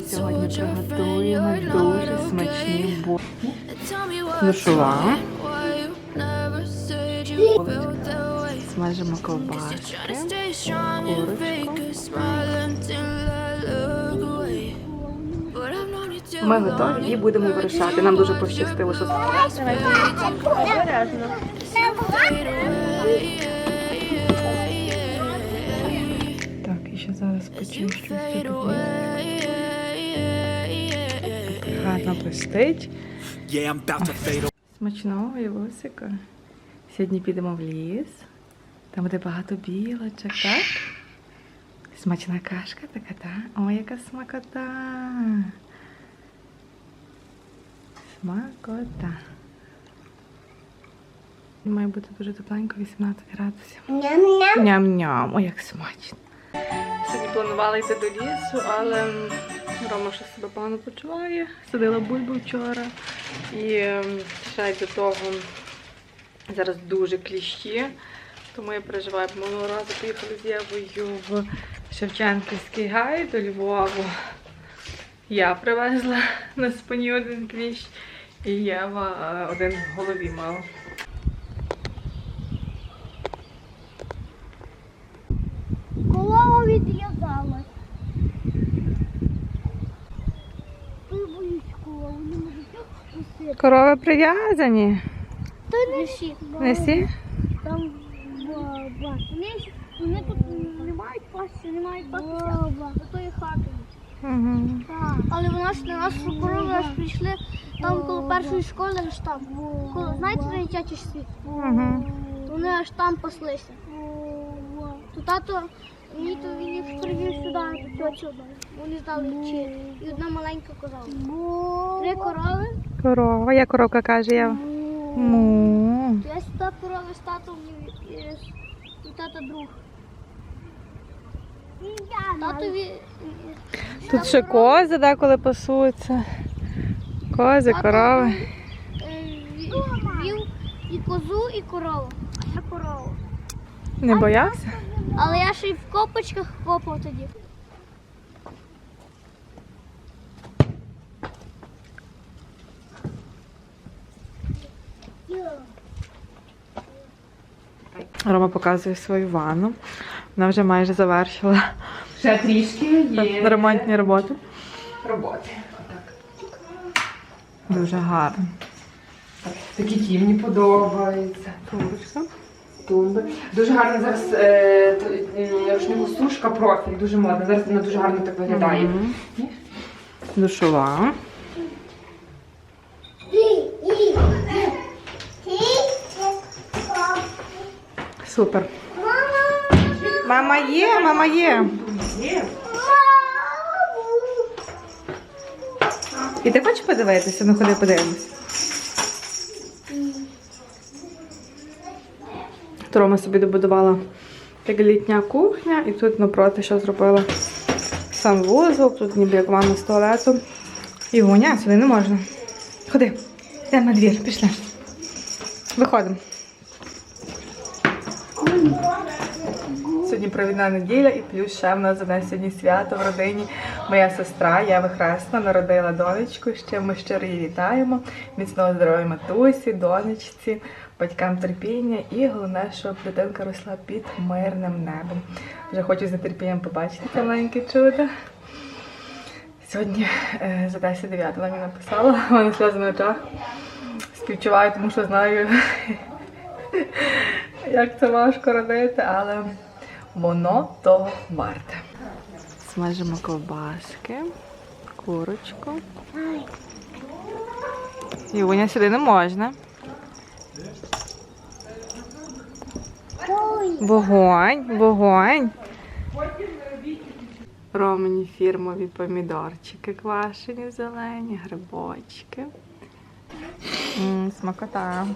ми сьогодні приготуємо дуже смачні борщ. Душова. Смажимо ковбаски, Ми готові і будемо вирішати. Нам дуже пощастило, що так, і ще зараз. Гарно пустить. Yeah, I'm about to. Смачного Євусика. Сьогодні підемо в ліс. Там буде багато білочок, так? Смачна кашка така, так? Ой, яка смакота. Смакота. Має бути дуже тепленько, 18 градусів. Ням-ням. Ням-ням, ой, як смачно. Сьогодні планувала йти до лісу, але Рома ще себе погано почуває. Садила бульбу вчора. І ще й до того зараз дуже кліщі. Тому я переживаю, бо минулого разу поїхали з Євою в Шевченківський гай до Львову. Я привезла на спині один кліщ, і Єва е, один в голові мала. Голова відрізалась. Боюсь голову, не можу пустити. Корови прив'язані. Та не всі. Не всі? Там ба- ба. Вони, тут не мають пасти, не мають пасти до тої хати. Угу. Але вона ж на нашу корови аж прийшли там коло першої школи аж там. Коло, знаєте, де дитячий світ? Угу. Вони аж там паслися. То тато мені то він їх привів сюди до тьоті. Вони знали чи. І одна маленька коза. Три корови. Корова, як коровка каже я. Му. То я сюди корови з татом і, тата друг. Татові. Тут ще кози деколи пасуться. Кози, корови. е, Вів і козу, і корову. А я корову. Не боявся? Але я ще й в копочках копав тоді. Рома показує свою ванну. Вона вже майже завершила Ще трішки є ремонтні роботи. роботи. Дуже гарно. Такі ті мені подобаються. Тумбочка. Тумби. Дуже гарно зараз е, рушнику сушка профіль, дуже модна. Зараз вона дуже гарно так виглядає. Душова. Супер. Мама є, мама є. І ти хочеш подивитися? Ну ходи подивимось. Рома собі добудувала як літня кухня, і тут напроти що зробила сам вузол, тут ніби як ванна з туалетом. І гуня, сюди не можна. Ходи, йдемо на двір, пішли. Виходимо. Сьогодні провідна неділя і плюс ще в нас одне сьогодні свято в родині. Моя сестра Єва Хресна народила донечку. Ще ми щиро її вітаємо. Міцного здоров'я матусі, донечці, батькам терпіння і головне, щоб дитинка росла під мирним небом. Вже хочу з нетерпінням побачити це маленьке чудо. Сьогодні е, за 10-9 вона мені написала, в мене сльози на очах. Співчуваю, тому що знаю, як це важко родити, але воно того варте. Смажимо ковбаски, курочку. Івуня сюди не можна. Вогонь, вогонь. Романі фірмові помідорчики квашені зелені, грибочки. М, смакота.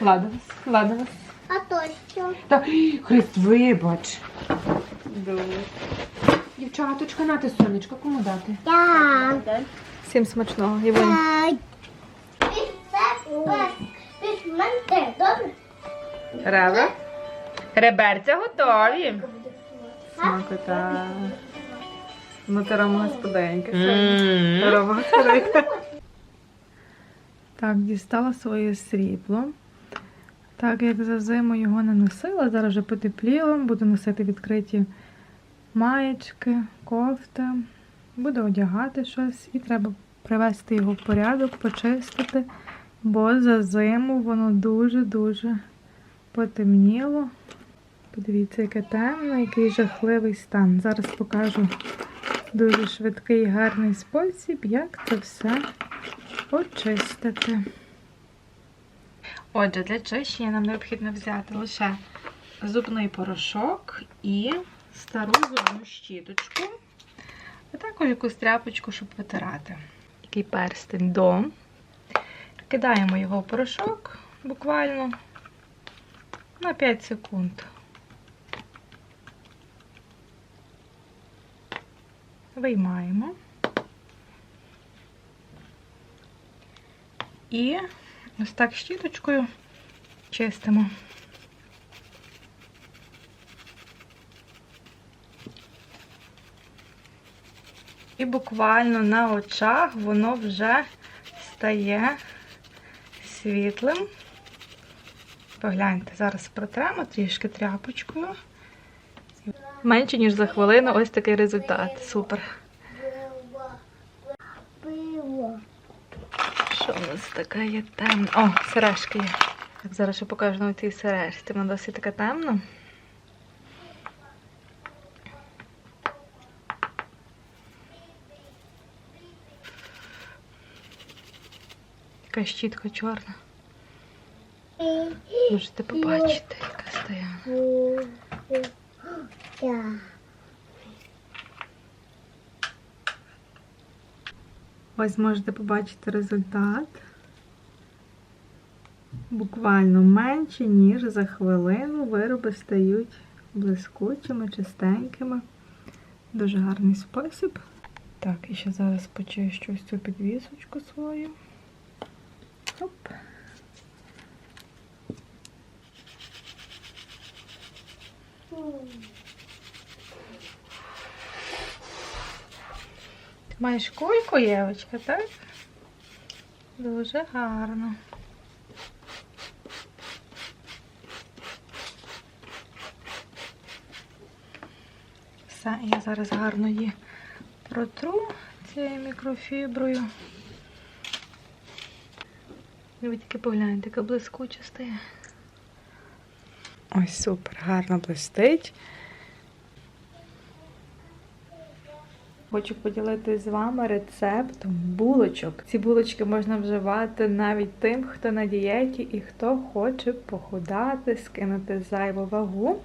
Ладно, ладно. А то що? Та, Христ, вибач. Дівчаточка, нате сонечко, кому дати? Так. Всім смачного. Івонь. Добре? Ребра? Реберця готові. Смакота. Ну, ти Рома господинька. Рома господинька. Так, дістала своє срібло. Так, як за зиму його не носила, зараз вже потепліло, буду носити відкриті маєчки, кофти, буду одягати щось і треба привести його в порядок, почистити, бо за зиму воно дуже-дуже потемніло. Подивіться, яке темне, який жахливий стан. Зараз покажу дуже швидкий і гарний спосіб, як це все очистити. Отже, для чищення нам необхідно взяти лише зубний порошок і стару зубну щіточку, а також якусь тряпочку, щоб витирати. Такий перстень до. Кидаємо його в порошок буквально на 5 секунд. Виймаємо. І ось так щіточкою чистимо. І буквально на очах воно вже стає світлим. Погляньте, зараз протремо трішки тряпочкою. Менше, ніж за хвилину, ось такий результат. Супер. Що у нас таке є темне? О, сережки є. Так, зараз я покажу на цій сережці. Вона досить така темна. Така щітка чорна. Можете побачити, яка стояла. Ось можете побачити результат. Буквально менше, ніж за хвилину вироби стають блискучими, чистенькими. Дуже гарний спосіб. Так, і ще зараз почищу ось цю підвісочку свою. Оп. Ти маєш кульку, Євочка, так? Дуже гарно. Все, я зараз гарно її протру цією мікрофіброю. Ви тільки погляньте, яка блискуча стає. Ось супер, гарно блистить. Хочу поділитися з вами рецептом булочок. Ці булочки можна вживати навіть тим, хто на дієті і хто хоче похудати, скинути зайву вагу.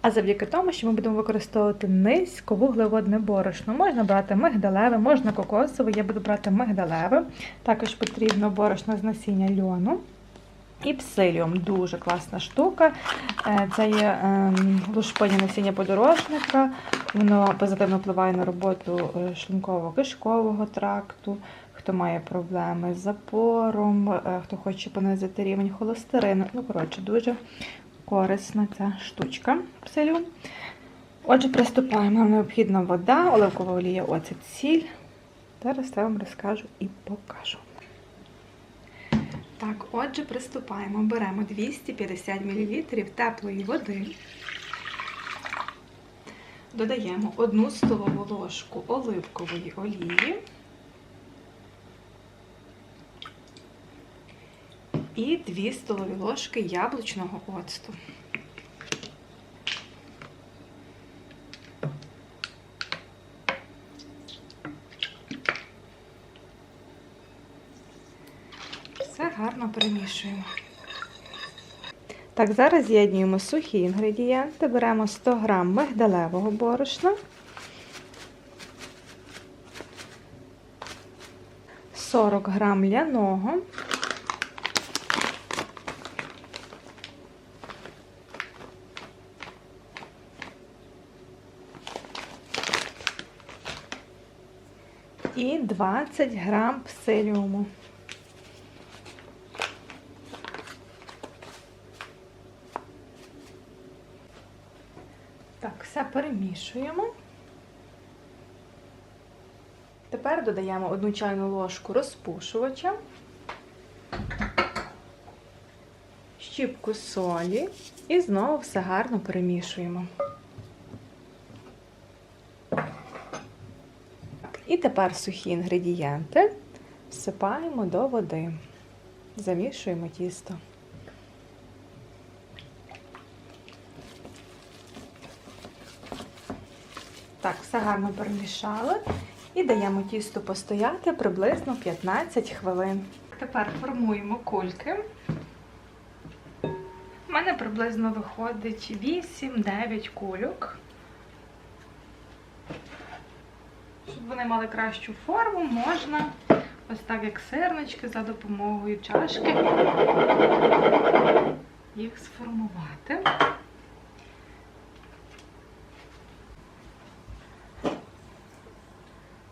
А завдяки тому, що ми будемо використовувати низьковуглеводне борошно. Можна брати мигдалеве, можна кокосове, я буду брати мигдалеве. Також потрібно борошно з насіння льону. І псиліум дуже класна штука. Е, Це є ем, лушпині насіння подорожника. Воно позитивно впливає на роботу е, шлунково-кишкового тракту, хто має проблеми з запором, е, хто хоче понизити рівень холестерину. Ну, коротше, дуже корисна ця штучка псиліум. Отже, приступаємо. Нам необхідна вода, оливкова олія, оцет, сіль. Зараз я вам розкажу і покажу. Так, отже, приступаємо. Беремо 250 мл теплої води. Додаємо 1 столову ложку оливкової олії. І 2 столові ложки яблучного оцту. Все гарно перемішуємо. Так, зараз з'єднуємо сухі інгредієнти. Беремо 100 г мигдалевого борошна, 40 г ляного, і 20 г псиліуму. Так, все перемішуємо. Тепер додаємо одну чайну ложку розпушувача, щіпку солі і знову все гарно перемішуємо. І тепер сухі інгредієнти всипаємо до води. Замішуємо тісто. Так, все гарно перемішали і даємо тісту постояти приблизно 15 хвилин. Тепер формуємо кульки. У мене приблизно виходить 8-9 кульок. Щоб вони мали кращу форму, можна ось так як сирнички за допомогою чашки їх сформувати.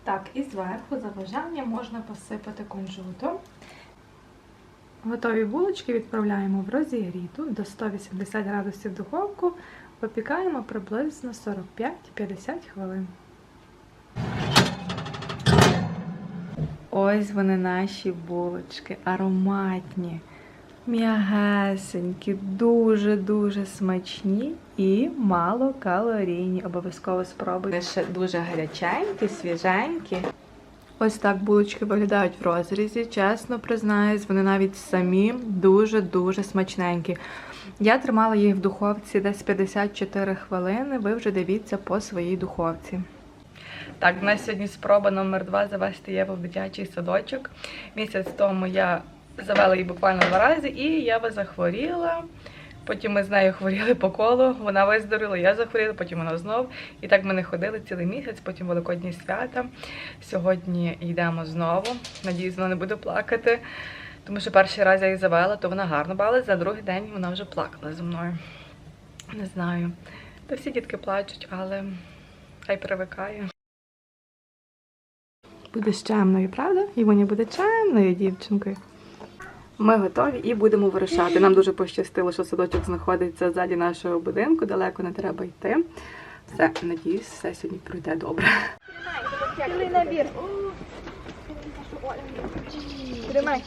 Так, і зверху за бажанням можна посипати кунжутом. Готові булочки відправляємо в розігріту до 180 градусів духовку, випікаємо приблизно 45-50 хвилин. Ось вони наші булочки, ароматні, м'ягесенькі, дуже-дуже смачні і малокалорійні. Обов'язково спробуйте. Ще дуже гаряченькі, свіженькі. Ось так булочки виглядають в розрізі. Чесно признаюсь, вони навіть самі дуже-дуже смачненькі. Я тримала їх в духовці десь 54 хвилини. Ви вже дивіться по своїй духовці. Так, в нас сьогодні спроба номер два завести Єву в дитячий садочок. Місяць тому я завела її буквально два рази, і Єва захворіла. Потім ми з нею хворіли по колу, вона виздоровіла, я захворіла, потім вона знов. І так ми не ходили цілий місяць, потім великодні свята. Сьогодні йдемо знову. Надіюсь, вона не буде плакати. Тому що перший раз я її завела, то вона гарно бавилась, за другий день вона вже плакала зі мною. Не знаю. Та всі дітки плачуть, але хай привикає. Буде чемною, правда? Івоні буде чемною дівчинкою. Ми готові і будемо вирушати. Нам дуже пощастило, що садочок знаходиться ззаді нашого будинку, далеко не треба йти. Все, надіюсь, все сьогодні пройде добре. Цілий набір. Тримай.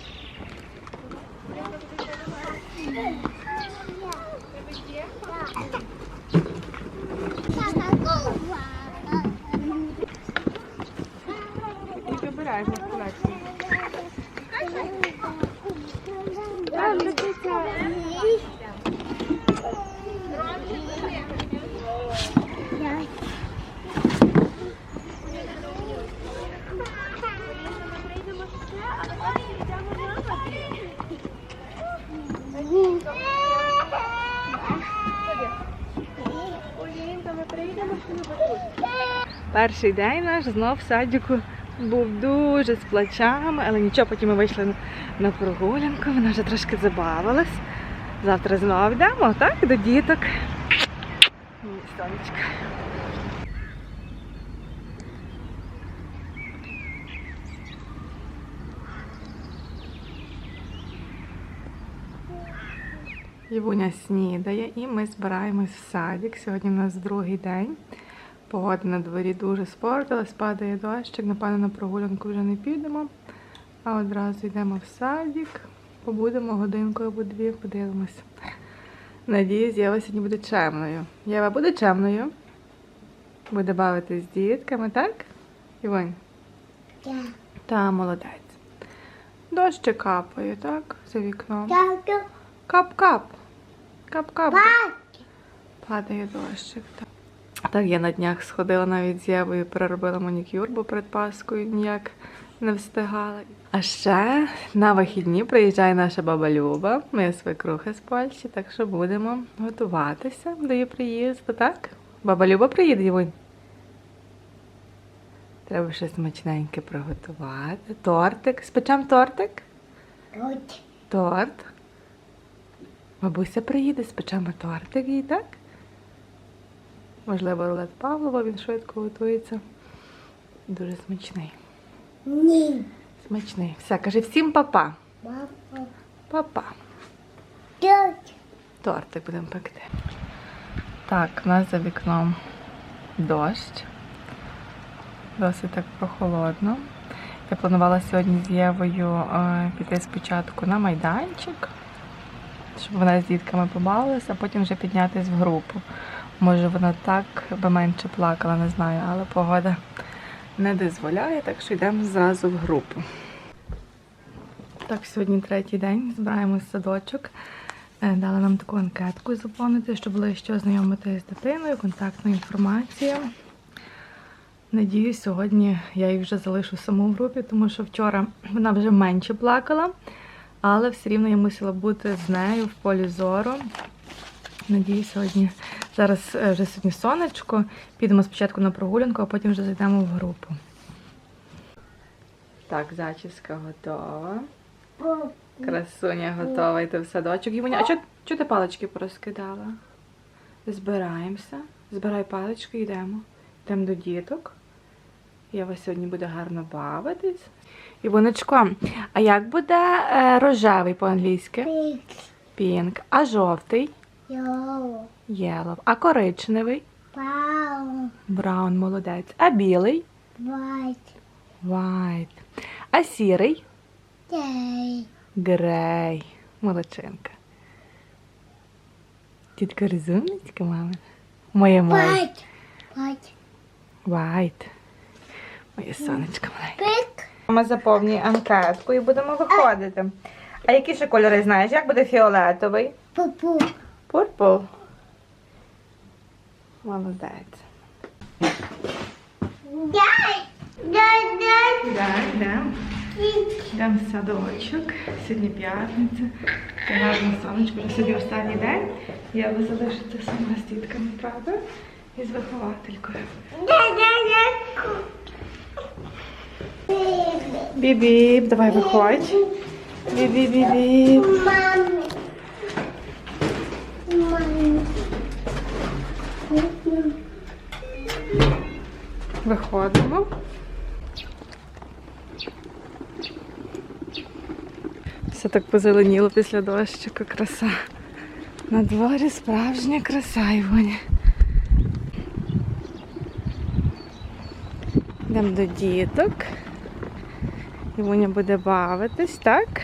І вибираєш на колекцію. Перший день наш знов в садіку був дуже з плачами, але нічого, потім ми вийшли на- прогулянку, вона вже трошки забавилась. Завтра знову йдемо, так, до діток. Сонечко. Євуня снідає і ми збираємось в садик. Сьогодні у нас другий день. Погода на дворі дуже спортилась, падає дощик, напевно, на прогулянку вже не підемо. А одразу йдемо в садик, побудемо годинку або дві, подивимося. Надіюсь, Єва сьогодні буде чемною. Єва буде чемною. Буде бавитись з дітками, так? Івонь? Та, молодець. Дощик капає, так? За вікном. Кап-кап. Кап-кап. Падає дощик. Так. так, я на днях сходила навіть з Євою, переробила манікюр, бо перед Паскою ніяк не встигала. А ще на вихідні приїжджає наша баба Люба, моя свекруха з Польщі, так що будемо готуватися до її приїзду, так? Баба Люба приїде, Євунь? Треба щось смачненьке приготувати. Тортик. Спечем тортик? Торт. Бабуся приїде, спечемо тортик їй, так? Можливо, рулет Павлова, він швидко готується. Дуже смачний. Ні. Смачний. Все, каже всім папа. Папа. Тортик будемо пекти. Так, у нас за вікном дощ. Досить так прохолодно. Я планувала сьогодні з Євою е, піти спочатку на майданчик, щоб вона з дітками побавилася, а потім вже піднятися в групу. Може, вона так би менше плакала, не знаю, але погода не дозволяє, так що йдемо зразу в групу. Так, сьогодні третій день, збираємось садочок. Е, Дали нам таку анкетку заповнити, щоб ближче ознайомитися з дитиною, контактна інформація. Надіюсь, сьогодні я їх вже залишу саму в групі, тому що вчора вона вже менше плакала, але все рівно я мусила бути з нею в полі зору. Надіюсь, сьогодні зараз е, вже сьогодні сонечко. Підемо спочатку на прогулянку, а потім вже зайдемо в групу. Так, зачіска готова. Красуня готова йти в садочок. Івоня, а чого ти палички порозкидала? Збираємося. Збирай палички, йдемо. Йдемо до діток. Я вас сьогодні буде гарно бавитись. Івоночко, а як буде е, рожевий по-англійськи? Пінк. А жовтий? Йоу, Yellow. А коричневий? пау, Браун, молодець. А білий? вайт, White. А сірий? дей, Грей. Молодчинка. Тітка розумничка, мама. Моє моє. вайт, вайт, White. Моє сонечко маленьке. пик, Мама заповнює анкетку і будемо виходити. А які ще кольори знаєш? Як буде фіолетовий? пупу, Purple. Молодець. дай. Йдемо в садочок. Сьогодні п'ятниця. Гарне сонечко. Вже сьогодні останній день. Я ви залишиться сама з дітками, правда? І з вихователькою. дай, дай, дай, Бібіп, давай виходь. Бібі-бібі. мамі, мамі, Виходимо. Все так позеленіло після дощика, краса. На дворі справжня краса, Івоня. Йдемо до діток. Івоня буде бавитись, так?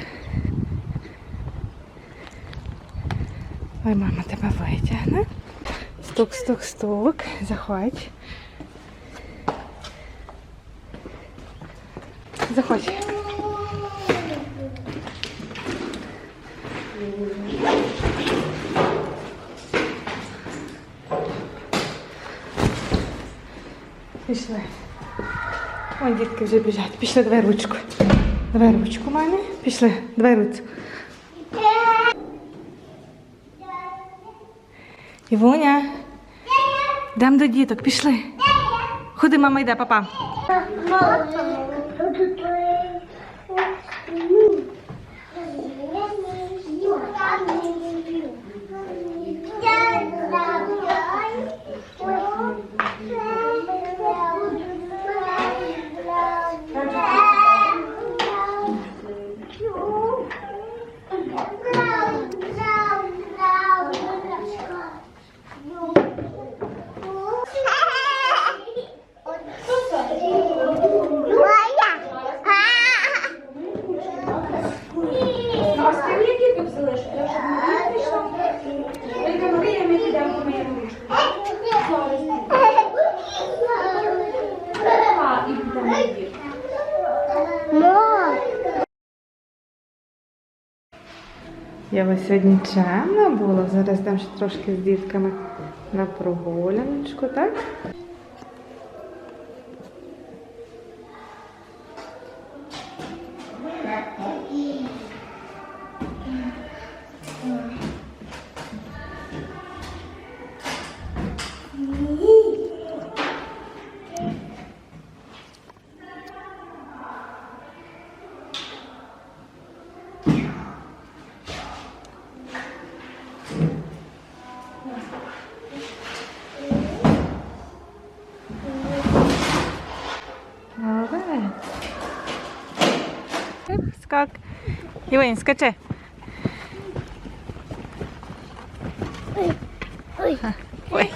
Ой, мама тебе витягне. Стук, стук, стук. Заходь. Заходь. Пішли. Ой, дітки вже біжать. Пішли, давай ручку. Давай ручку, мамі. Пішли, давай ручку. Івуня. Йдемо до діток, пішли. Ходи, мама йде, папа. Я вас сьогодні чемна була. Зараз там ще трошки з дітками на прогуляночку, так? Молодець. Івень, скачи. Ой. Ой.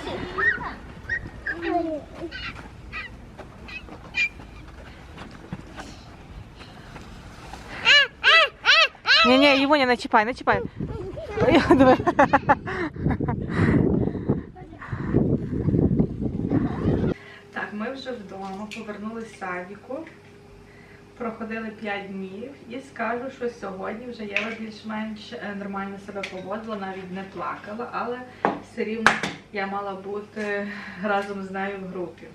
Не-не, его не начипай, начипай. Давай. Так, ми вже вдома повернулися садіку. Проходили 5 днів і скажу, що сьогодні вже Єва більш-менш е, нормально себе поводила, навіть не плакала, але все рівно я мала бути разом з нею в групі.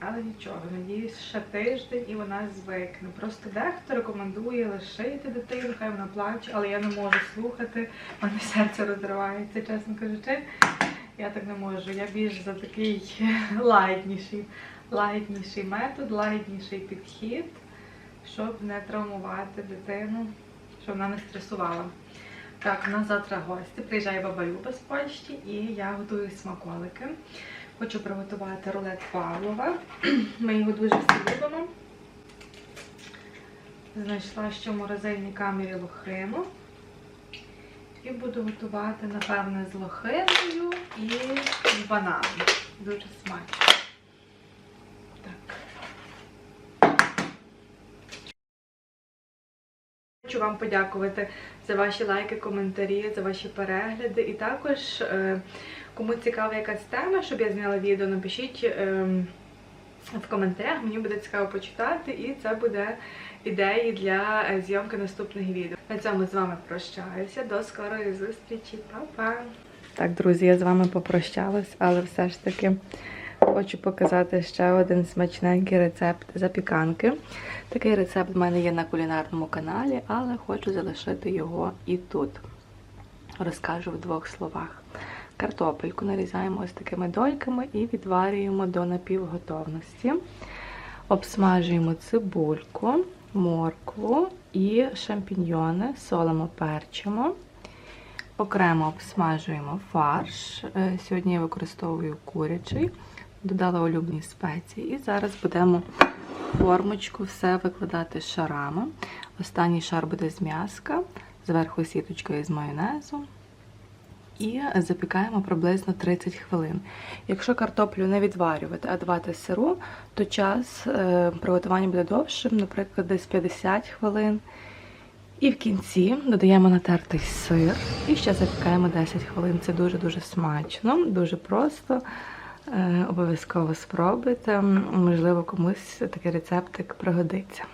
Але нічого, надіюсь, ще тиждень і вона звикне. Просто дехто рекомендує лишити дитину, хай вона плаче, але я не можу слухати, в мене серце розривається, чесно кажучи. Я так не можу. Я більш за такий лагідніший, лагідніший метод, лагідніший підхід, щоб не травмувати дитину, щоб вона не стресувала. Так, у нас завтра гості. Приїжджає баба Люба з Польщі і я готую смаколики. Хочу приготувати рулет Павлова. Ми його дуже всі любимо. Знайшла ще в морозильній камері лохину. І буду готувати, напевне, з лохиною і з бананом. Дуже смачно. Хочу вам подякувати за ваші лайки, коментарі, за ваші перегляди. І також, е, кому цікава якась тема, щоб я зняла відео, напишіть е, в коментарях. Мені буде цікаво почитати, і це буде ідеї для е, зйомки наступних відео. На цьому з вами прощаюся. До скорої зустрічі. Па-па! Так, друзі, я з вами попрощалась, але все ж таки хочу показати ще один смачненький рецепт запіканки. Такий рецепт в мене є на кулінарному каналі, але хочу залишити його і тут. Розкажу в двох словах. Картопельку нарізаємо ось такими дольками і відварюємо до напівготовності. Обсмажуємо цибульку, моркву і шампіньйони, солимо, перчимо. Окремо обсмажуємо фарш. Е, Сьогодні я використовую курячий, додала улюблені спеції. І зараз будемо формочку все викладати шарами. Останній шар буде з м'яска, зверху сіточкою з майонезу. І запікаємо приблизно 30 хвилин. Якщо картоплю не відварювати, а давати сиру, то час е, приготування буде довшим, наприклад, десь 50 хвилин. І в кінці додаємо натертий сир і ще запікаємо 10 хвилин. Це дуже-дуже смачно, дуже просто. Е, Обов'язково спробуйте. Можливо, комусь такий рецептик пригодиться.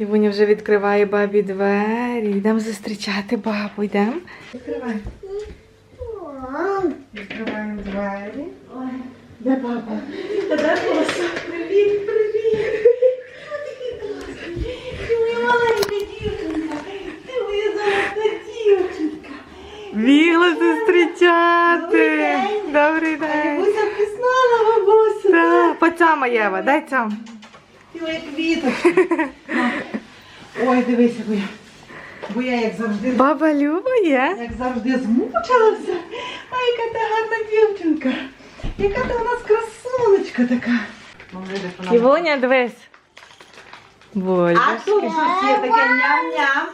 Івуня вже відкриває бабі двері. Йдемо зустрічати бабу. Йдемо. Відкриваємо двері. Де баба? Де баба? Привіт, привіт. Ти моя маленька дівчинка, ти моя золота дівчинка. Бігла зустрічати. Добрий день. Буся бабусю. Так, Поцяма Єва, дай цям. Ти моя квіточка. Ой, дивися, бо я, бо я як завжди, Баба Люба є? як завжди змучилася. А яка ти гарна дівчинка. Яка ти у нас красунечка така. Ну, видиш, вона- Івуня, дивись. А тут щось є таке ням-ням.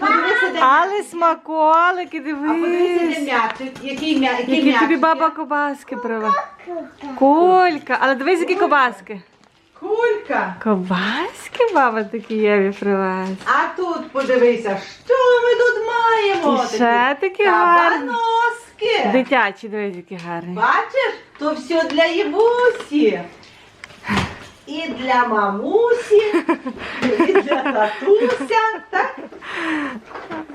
Подивися, де Але смаколики, А подивися, де дивись. м'ячик. Який м'я- який Які тобі баба кобаски привела. Кулька. Але дивись, які кобаски. Кулька. Кобаски баба такі Єві привез. А тут подивися, що ми тут маємо? І ще такі гарні. Кабаноски. Дитячі, дивись, які гарні. Бачиш, то все для Євусі. І для мамусі, і для татуся. Так?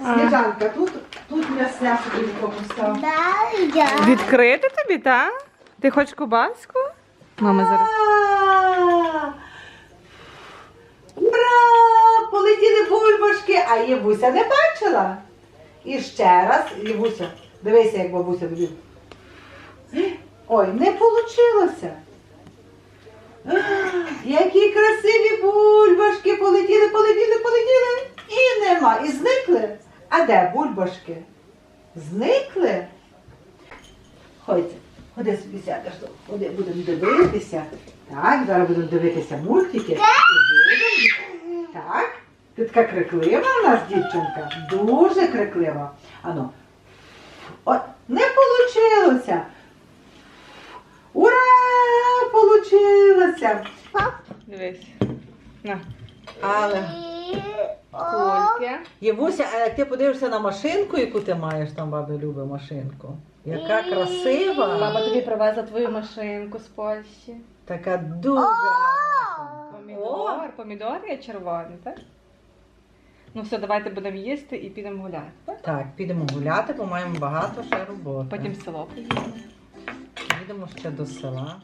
Сніжанка, тут, тут м'ясня собі комусь. Відкрити тобі, так? Ти хочеш кобаску? Мама зараз. Ура! Полетіли бульбашки, а Євуся не бачила. І ще раз, Євуся, дивися, як бабуся тобі. Ой, не вийшло. Які красиві бульбашки полетіли, полетіли, полетіли. І нема. І зникли. А де бульбашки? Зникли? Ходь, Ходи собі сядеш. Ходи, будемо дивитися. Так, зараз будемо дивитися мультики. Так. Ти така криклива у нас, дівчинка. Дуже криклива. Ану. От, не вийшло. Ура! Получилося! Дивись. На. Але Кульки. Євуся, а як ти подивишся на машинку, яку ти маєш там, баби любить машинку. Яка красива, Баба тобі привезла твою машинку з Польщі. така дуже гарна. Помідор, помідор є червоний, так? Ну все, давайте будемо їсти і підемо гуляти. Так? Так, підемо гуляти, бо маємо багато ще роботи. Потім в село поїдемо. їдемо ще до села.